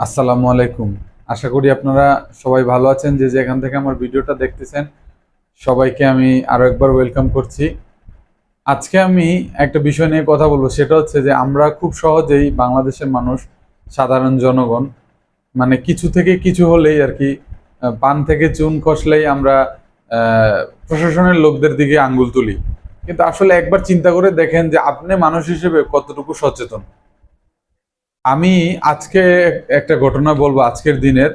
আসসালামু আলাইকুম। আশা করি আপনারা সবাই ভালো আছেন, যে যেখান থেকে আমার ভিডিওটা দেখতেছেন, সবাইকে আমি আরও একবার ওয়েলকাম করছি। আজকে আমি একটা বিষয় নিয়ে কথা বলব, সেটা হচ্ছে যে আমরা খুব সহজেই বাংলাদেশের মানুষ, সাধারণ জনগণ মানে কিছু থেকে কিছু হলেই আর কি পান থেকে চুন খসলেই আমরা প্রশাসনের লোকদের দিকে আঙ্গুল তুলি। কিন্তু আসলে একবার চিন্তা করে দেখেন যে আপনি মানুষ হিসেবে কতটুকু সচেতন। আমি আজকে একটা ঘটনা বলব আজকের দিনের।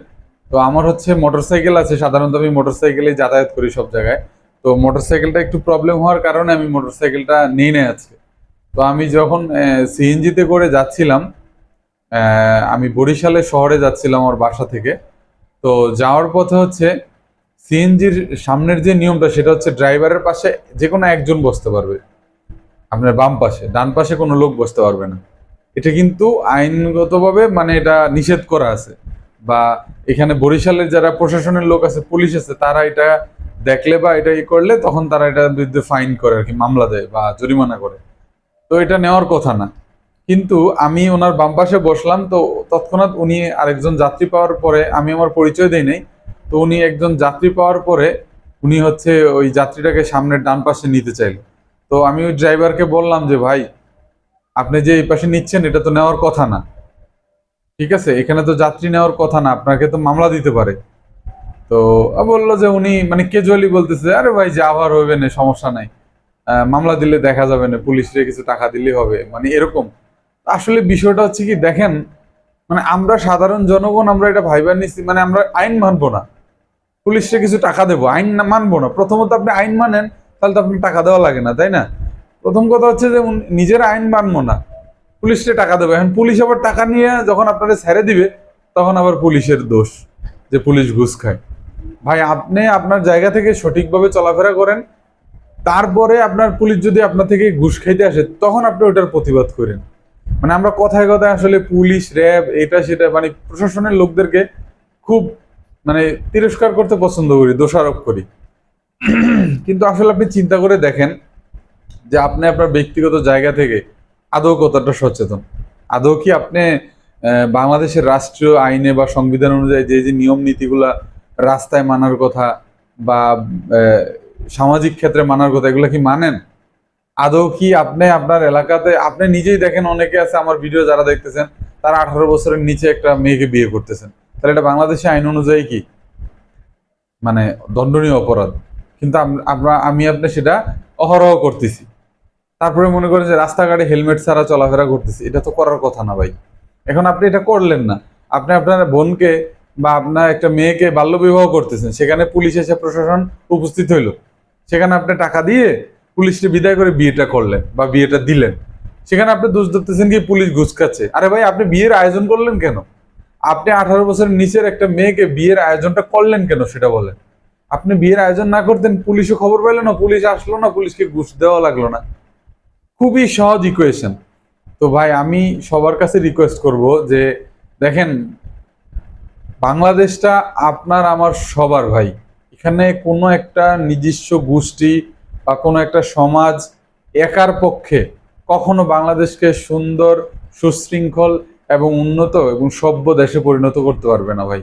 তো আমার হচ্ছে মোটরসাইকেল আছে, সাধারণত আমি মোটরসাইকেলে যাতায়াত করি সব জায়গায়। তো মোটরসাইকেলটা একটু প্রবলেম হওয়ার কারণে আমি মোটরসাইকেলটা নিয়ে নেই আজকে। তো আমি যখন সিএনজিতে করে যাচ্ছিলাম আমি বরিশালে শহরে যাচ্ছিলাম আমার বাসা থেকে। তো যাওয়ার পথে হচ্ছে সিএনজির সামনের যে নিয়মটা, সেটা হচ্ছে ড্রাইভারের পাশে যে কোনো একজন বসতে পারবে। আপনার বাম পাশে, ডান পাশে কোনো লোক বসতে পারবে না। এটা কিন্তু আইনগতভাবে মানে এটা নিষেধ করা আছে। বা এখানে বরিশালের যারা প্রশাসনের লোক আছে, পুলিশ আছে, তারা এটা দেখলে বা এটা ই করলে তখন তারা এটা বিরুদ্ধে ফাইন করে আর কি, মামলা দেয় বা জরিমানা করে। তো এটা নেওয়ার কথা না। কিন্তু আমি ওনার বাম পাশে বসলাম, তো তৎক্ষণাৎ উনি আরেকজন যাত্রী পাওয়ার পরে, আমি আমার পরিচয় দেই নাই, তো উনি একজন যাত্রী পাওয়ার পরে উনি হচ্ছে ওই যাত্রীটাকে সামনের ডান পাশে নিতে চাইলো। তো আমি ওই ড্রাইভারকে বললাম যে, ভাই আপনি যে এই পাশে নিচ্ছেন, এটা তো নেওয়ার কথা না। ঠিক আছে? এখানে তো যাত্রী নেওয়ার কথা না, আপনাকে তো মামলা দিতে পারে। তো বলল যে উনি মানে কেজুয়ালি বলতেছে আরে ভাই, যা হওয়ার হবে না, সমস্যা নাই। মামলা দিলে দেখা যাবে না, পুলিশে কিছু টাকা দিলে হবে। মানে এরকম। আসলে বিষয়টা হচ্ছে কি, দেখেন মানে আমরা সাধারণ জনগণ, আমরা এটা ভাইবার নিচ্ছি মানে আমরা আইন মানবো না। পুলিশে কিছু টাকা দেবো, আইন না, মানবো না। প্রথমত আপনি আইন মানেন, তাহলে তো আপনার টাকা দেওয়া লাগে না, তাই না? প্রথম কথা হচ্ছে যে নিজের আইন মানবো না। পুলিশে টাকা দেবে। এখন পুলিশ আবার টাকা নিয়ে যখন আপনারা ছেড়ে দিবে, তখন আবার পুলিশের দোষ যে পুলিশ ঘুষ খায়। ভাই, আপনি আপনার জায়গা থেকে সঠিকভাবে চলাফেরা করেন। তারপরে আপনার পুলিশ যদি আপনার থেকে ঘুষ খাইতে আসে, তখন আপনি ওটার প্রতিবাদ করেন। মানে আমরা কথায় কথায় আসলে পুলিশ, র্যাব, এটা সেটা মানে প্রশাসনের লোকদেরকে খুব মানে তিরস্কার করতে পছন্দ করি, দোষারোপ করি। কিন্তু আসলে আপনি চিন্তা করে দেখেন যে আপনি আপনার ব্যক্তিগত জায়গা থেকে আদৌ কতটা সচেতন? আদৌ কি আপনি বাংলাদেশের রাষ্ট্রীয় আইনে বা সংবিধান অনুযায়ী যে যে নিয়ম নীতিগুলা রাস্তায় মানার কথা বা সামাজিক ক্ষেত্রে মানার কথা, এগুলো কি মানেন? আদৌ কি আপনি আপনার এলাকাতে, আপনি নিজেই দেখেন অনেকে আছে, আমার ভিডিও যারা দেখতেছেন, তারা আঠারো বছরের নিচে একটা মেয়েকে বিয়ে করতেছেন। তাহলে এটা বাংলাদেশে আইন অনুযায়ী কি? মানে দণ্ডনীয় অপরাধ। কিন্তু আমি আপনি সেটা অহরহ করতেছি। তারপরে মনে করেন যে রাস্তাঘাটে হেলমেট ছাড়া চলাফেরা করতেছি। এটা তো করার কথা না ভাই। এখন আপনি এটা করলেন না। আপনি আপনার বোনকে বা আপনার একটা মেয়েকে বাল্যবিবাহ করতেছেন। সেখানে পুলিশ এসে প্রশাসন উপস্থিত হইল। সেখানে আপনি টাকা দিয়ে পুলিশকে বিদায় করে বিয়েটা করলেন বা বিয়েটা দিলেন। সেখানে আপনি দোষ ধরতেছেন কি পুলিশ ঘুষ খাচ্ছে। আরে ভাই, আপনি বিয়ের আয়োজন করলেন কেন? আপনি আঠারো বছরের নিচের একটা মেয়েকে বিয়ের আয়োজনটা করলেন কেন সেটা বলেন। আপনি বিয়ের আয়োজন না করতেন, পুলিশও খবর পেল না, পুলিশ আসলো না, পুলিশকে ঘুষ দেওয়া লাগল না। খুবই সহজ ইকুয়েশন তো ভাই, আমি সবার কাছে রিকোয়েস্ট করব যে, দেখেন, বাংলাদেশটা আপনার আমার সবার ভাই। এখানে কোনো একটা নিজস্ব গোষ্ঠী বা কোনো একটা সমাজ একার পক্ষে কখনো বাংলাদেশকে সুন্দর, সুশৃঙ্খল এবং উন্নত এবং সভ্য দেশে পরিণত করতে পারবে না ভাই।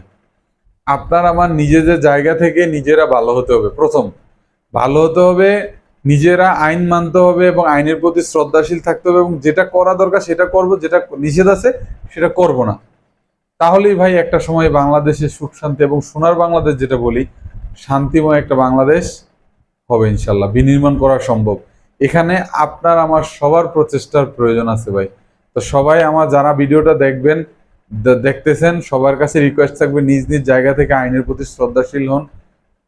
আপনার আমার নিজেদের জায়গা থেকে নিজেরা ভালো হতে হবে, প্রথম। ভালো হতে হবে, নিজেরা আইন মানতে হবে এবং আইনের প্রতি শ্রদ্ধাশীল থাকতে হবে এবং যেটা করা দরকার সেটা করব, যেটা নিষেধ আছে সেটা করব না। তাহলেই ভাই একটা সময় বাংলাদেশে সুখ, শান্তি এবং সোনার বাংলাদেশ যেটা বলি, শান্তিময় একটা বাংলাদেশ হবে ইনশাল্লাহ, বিনির্মাণ করা সম্ভব। এখানে আপনার আমার সবার প্রচেষ্টার প্রয়োজন আছে ভাই। তো সবাই আমার যারা ভিডিওটা দেখবেন দেখতেছেন, সবার কাছে রিকোয়েস্ট থাকবে, নিজ নিজ জায়গা থেকে আইনের প্রতি শ্রদ্ধাশীল হন,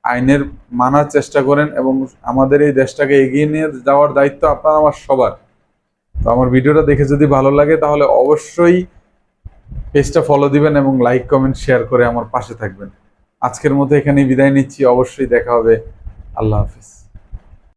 আইনের মানার চেষ্টা করেন এবং আমাদের এই দেশটাকে এগিয়ে নিয়ে যাওয়ার দায়িত্ব আপনার, আমার, সবার। তো আমার ভিডিওটা দেখে যদি ভালো লাগে, তাহলে অবশ্যই পেজটা ফলো দিবেন এবং লাইক কমেন্ট শেয়ার করে আমার পাশে থাকবেন। আজকের মতো এখানেই বিদায় নিচ্ছি, অবশ্যই দেখা হবে। আল্লাহ হাফিজ।